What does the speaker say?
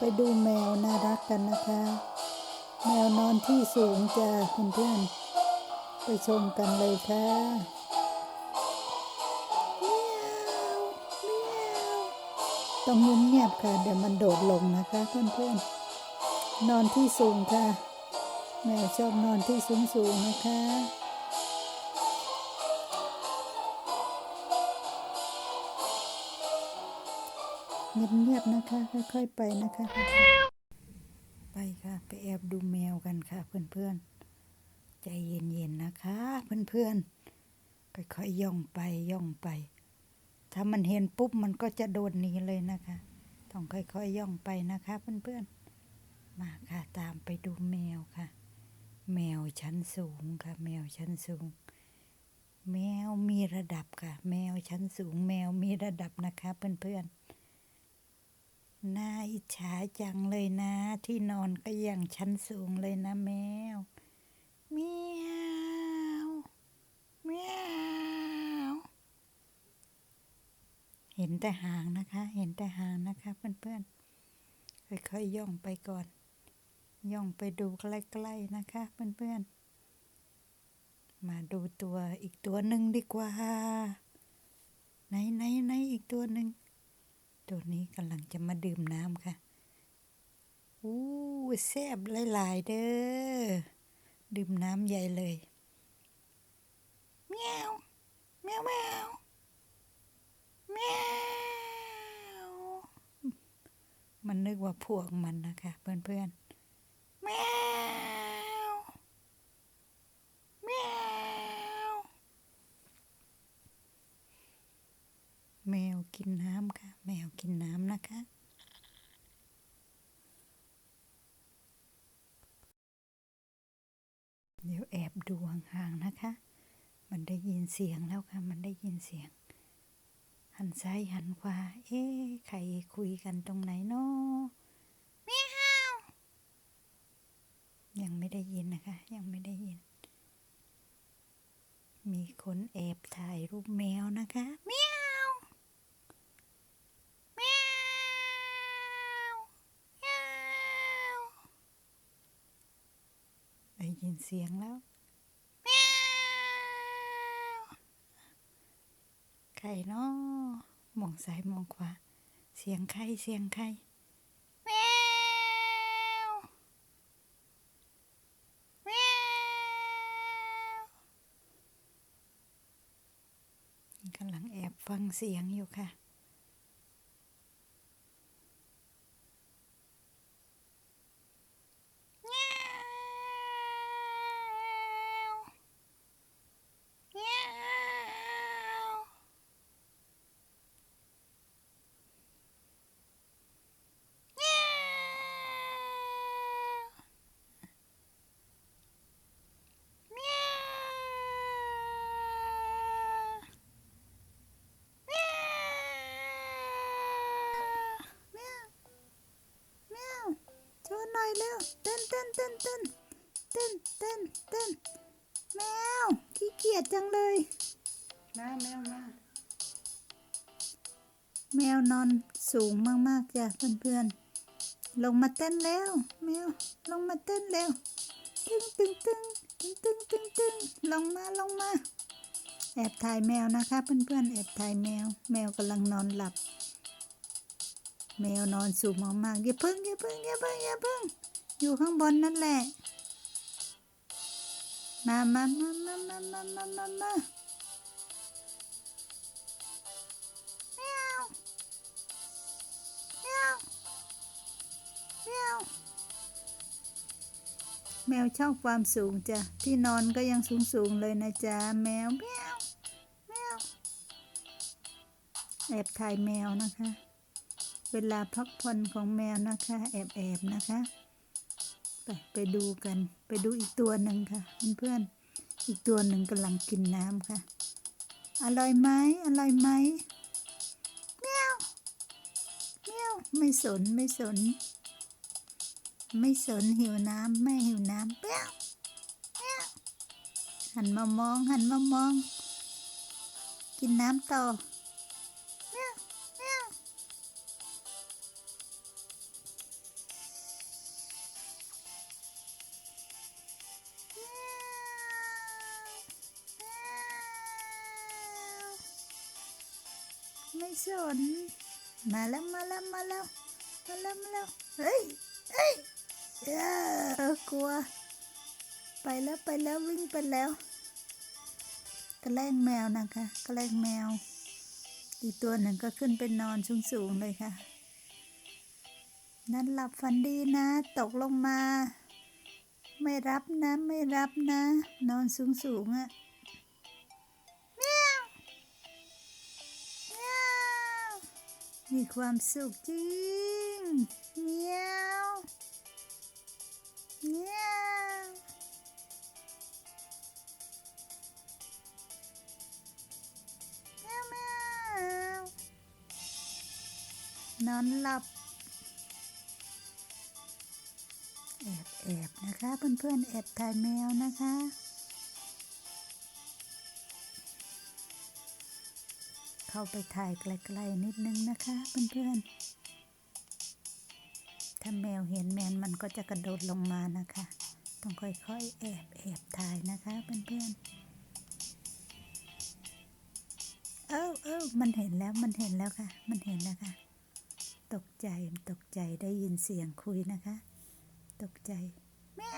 ไปดูแมวน่ารักกันนะคะ แมวนอนที่สูงจ้าเพื่อนๆไปชมกันเลยค่ะเมียวเมียวต้องเงียบๆค่ะ เดี๋ยวมันโดดลงนะคะเพื่อนๆนอนที่สูงค่ะ แมวชอบนอนที่สูงๆนะคะ เงียบๆนะคะ ค่อยๆไปนะคะ ไปค่ะ ไปแอบดูแมวกันค่ะ เพื่อนๆ ใจเย็นๆนะคะ เพื่อนๆ ค่อยๆย่องไปย่องไป ถ้ามันเห็นปุ๊บมันก็จะโดดหนีเลยนะคะ ต้องค่อยๆย่องไปนะคะ เพื่อนๆ มาค่ะตามไปดูแมวค่ะ แมวชั้นสูงค่ะ แมวชั้นสูงแมวมีระดับค่ะ แมวชั้นสูงแมวมีระดับนะคะ เพื่อนๆ น่าอิจฉาจังเลยนะ ที่นอนก็อย่างชั้นสูงเลยนะแมวเมียวเมียวเห็นแต่หางนะคะ เห็นแต่หางนะคะ เพื่อนๆค่อยๆย่องไปก่อน ย่องไปดูใกล้ๆนะคะ เพื่อนๆ มาดูตัวอีกตัวหนึ่งดีกว่า ไหนไหนไหนอีกตัวหนึ่ง ตัวนี้กำลังจะมาดื่มน้ำค่ะ อู้แซ่บหลายๆเด้อ ดื่มน้ำใหญ่เลยเมียวเมียวเมียวเมียวมันนึกว่าพวกมันนะคะ เพื่อนๆเมียวเมียว แมวกินน้ำค่ะ แมวกินน้ำนะคะเดี๋ยวแอบดูห่างๆนะคะ มันได้ยินเสียงแล้วค่ะ มันได้ยินเสียง หันซ้ายหันขวา เอ๊ะ ใครคุยกันตรงไหนเนาะเมียวยังไม่ได้ยินนะคะ ยังไม่ได้ยิน มีคนแอบถ่ายรูปแมวนะคะเมียวเมียวเมียวได้ ยินเสียงแล้วเมียวใครเนาะมองซ้ายมองขวา เสียงใครเสียงใครเมียวเมียวกำลังแอบฟังเสียงอยู่ค่ะ แมว โชว์หน่อยเร็วเต้นเต้นเต้นเต้นเต้นเต้นเต้นแมวขี้เกียจจังเลย มาแมวมาแมวนอนสูงมากๆจ้ะเพื่อนๆ ลงมาเต้นแล้ว แมวลงมาเต้นแล้วตึงตึงตึงตึงตึงตึงตึงลงมาลงมา แอบถ่ายแมวนะคะ เพื่อนๆ แอบถ่ายแมว แมวกำลังนอนหลับ แมวนอนสูงมากๆอย่าพึ่งอย่าพึ่งอย่าพึ่งอย่าพึ่ง อยู่ข้างบนนั่นแหละ มามามามามามามามามาแมวแมวแมวแมวชอบความสูงจ้ะ ที่นอนก็ยังสูงสูงๆเลยนะจ๊ะ แมวแมวแมวแอบถ่ายแมวนะคะ เวลาพักผ่อนของแมวนะคะ แอบแอบนะคะ ไปไปดูกัน ไปดูอีกตัวหนึ่งค่ะเพื่อนๆอีกตัวหนึ่งกำลังกินน้ำค่ะ อร่อยไหมอร่อยไหมเมียวเมียวไม่สนไม่สน ไม่สนหิวน้ำไม่หิวน้ำเมียวเมียวหันมามองหันมามอง กินน้ำต่อ สน มาแล้วมาแล้วมาแล้วมาแล้วมาแล้วเฮ้ยเฮ้ยเออกลัว ไปแล้วไปแล้ววิ่งไปแล้วกระแลงแมวนะคะกระแลงแมว อีกตัวหนึ่งก็ขึ้นไปนอนสูงๆเลยค่ะ นั่นหลับฝันดีนะ ตกลงมา ไม่รับนะ ไม่รับนะ นอนสูงๆอะ่ะ มีความสุขจริงเมียวเมียวแมวแมวนอนหลับ แอบแอบนะคะ เพื่อนๆแอบถ่ายแมวนะคะ เข้าไปถ่ายไกลๆนิดนึงนะคะเพื่อนๆ ถ้าแมวเห็นแมนมันก็จะกระโดดลงมานะคะ ต้องค่อยๆแอบแอบถ่ายนะคะเพื่อนๆ เอ้าเอ้ามันเห็นแล้วมันเห็นแล้วค่ะ มันเห็นแล้วค่ะ ตกใจตกใจได้ยินเสียงคุยนะคะ ตกใจแมว